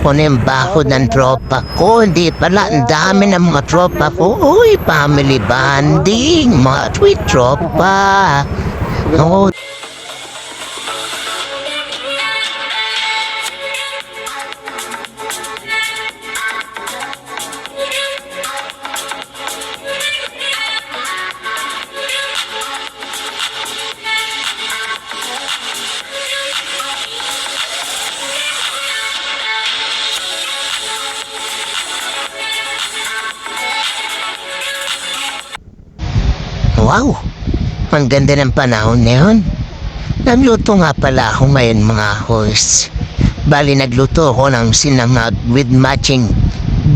ko na yung bakod ng tropa ko. Hindi pala, ang dami ng mga tropa ko. Uy, family bonding, mga sweet tropa. Oh, Wow! Ang ganda ng panahon ngayon. Nagluto nga pala ako ngayon mga horse. Bali nagluto ako ng sinangag with matching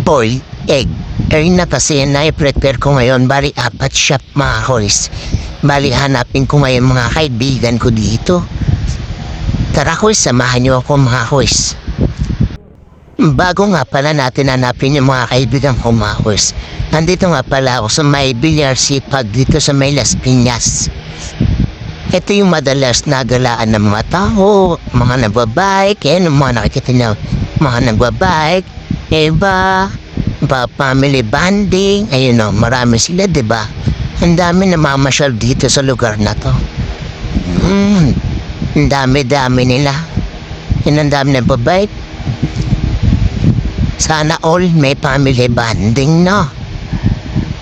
boiled egg. Eh na kasi na-prepare ko ngayon. Bali apat siya mga horse. Bali hanapin ko ngayon mga kaibigan ko dito. Tara horse, samahan niyo ako mga horse. Bago nga pala natin hanapin yung mga kaibigan ko mga horse. Nandito nga pala ako sa may Villar Sipag dito sa may Las Piñas. Ito yung madalas na galaan ng mga tao, mga nagbabike, yan yung mga nakikita niyo, mga nagbabike, iba, pa family bonding, ayun o, marami sila, di ba? Ang dami namamasyal dito sa lugar na to. Mm, ang dami-dami nila. Yan ang dami nagbabike. Sana all may family bonding, no?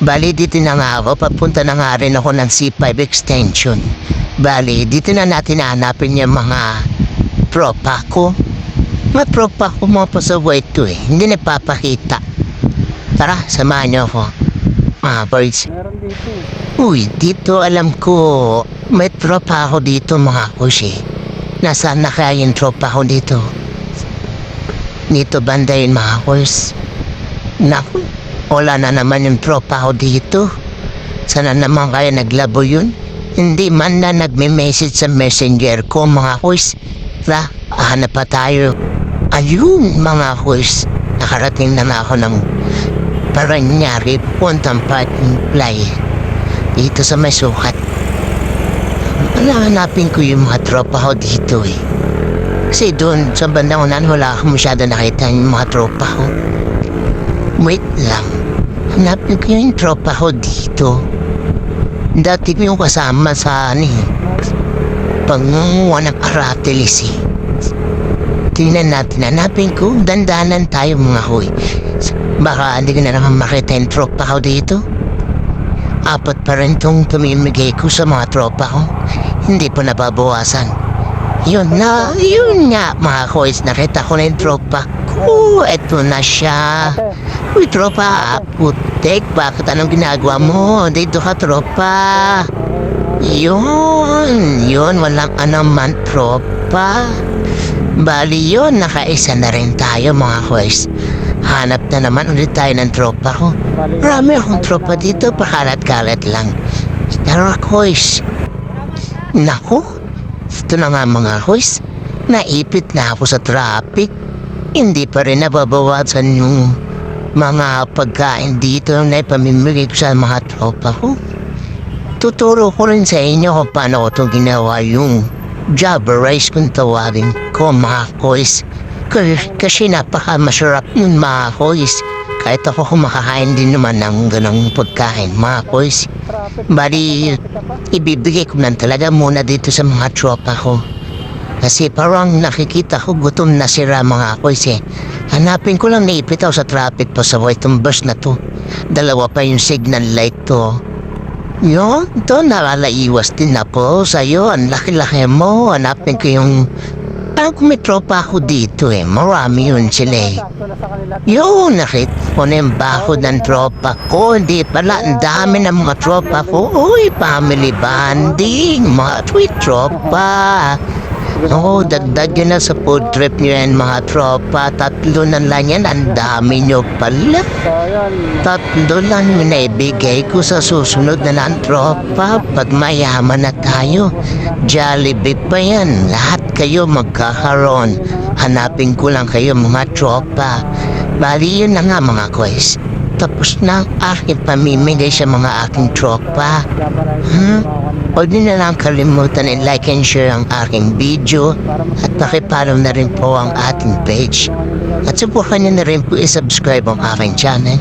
Bali, dito na nga ako. Papunta na nga rin ako ng C5 extension. Bali, dito na natin hanapin yung mga tropa ko. Mga tropa ko mo pa sa way to eh. Hindi nagpapakita. Tara, samahan niyo ako. Mga boys. Meron dito eh. Uy, dito alam ko, may tropa ako dito mga kusi. Nasaan na kaya yung tropa ko dito? Dito banda yun mga kus. Naku, wala na naman yung tropa ko dito. Sana naman kaya naglabo yun? Hindi man na nagme-message sa messenger ko mga kus. Ra, hanap pa tayo. Ayun mga kus, nakarating na ako ng Paranyari puntang parking fly dito sa may sukat. Hanapin ko yung mga tropa ko dito eh. Kasi doon sa bandang unan wala akong masyado nakita yung mga tropa ko. Wait lang. Hanapin ko yung tropa ko dito. Dati ko yung kasama sa ano eh. Pangunguha ng aratilis eh. Tingnan natin, hanapin ko. Dandanan tayo mga hoy. Baka hindi ko na naman makita yung tropa ko dito. Apat pa rin tong tumimigay ko sa mga tropa ko. Hindi pa nababawasan. Yun na, yun nga mga kois, nakita ko na yung tropa ko. Eto na siya. Uy, tropa, putek, bakit anong ginagawa mo? Dito ka, tropa. Yun, yun, walang anaman, tropa. Bali yun, nakaisa na rin tayo mga kois. Hanap na naman ulit tayo ng tropa ko. Marami akong tropa dito, pakalat-kalat lang. Tara, kois. Naku, ito na nga mga kois. Naipit na ako sa traffic. Hindi pa rin nababawasan yung mga pagkain dito na ipamimigay ko sa mga tropa ko. Tuturo ko rin sa inyo kung paano ko itong ginawa yung rice kung tawagin ko mga kois. Kasi, napaka masarap yun mga kois. Kahit ako kumakain din naman ng ganang pagkain mga traffic. Bali, ibibigay ko lang talaga muna dito sa mga tropa ko. Kasi parang nakikita ko gutom na sila mga kois eh. Hanapin ko lang naipit ako sa traffic pa sa itong bus na to. Dalawa pa yung signal light to. Yun, to nakalaiwas din na po sa'yo. Ang laki-laki mo. Hanapin ko yung... Parang kung may tropa ako dito eh. Marami yun sila eh. Yun, nakita ko na yung bakod ng tropa ko. Hindi pala, ang dami ng mga tropa ko. Uy, family bonding, mga sweet tropa. Oo, dagdag yun na sa food trip nyo yan, mga tropa. Tatlo na lang yan, ang dami nyo pala. Yun. Tatlo lang yung naibigay ko sa susunod na ng tropa. Pag mayaman na tayo, Jollibee pa yan. Lahat kayo magkakaroon. Hanapin ko lang kayo mga tropa. Bali yun na nga mga quest. Tapos na ang aking pamimigay sa mga aking tropa. Hmm? Huwag niyo na lang kalimutan i-like and share ang aking video at pakipollow na rin po ang ating page. At subukan niyo na rin po i-subscribe ang aking channel.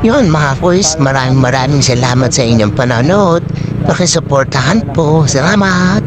Yun mga boys, maraming maraming salamat sa inyong panonood. Pakisuportahan po. Salamat!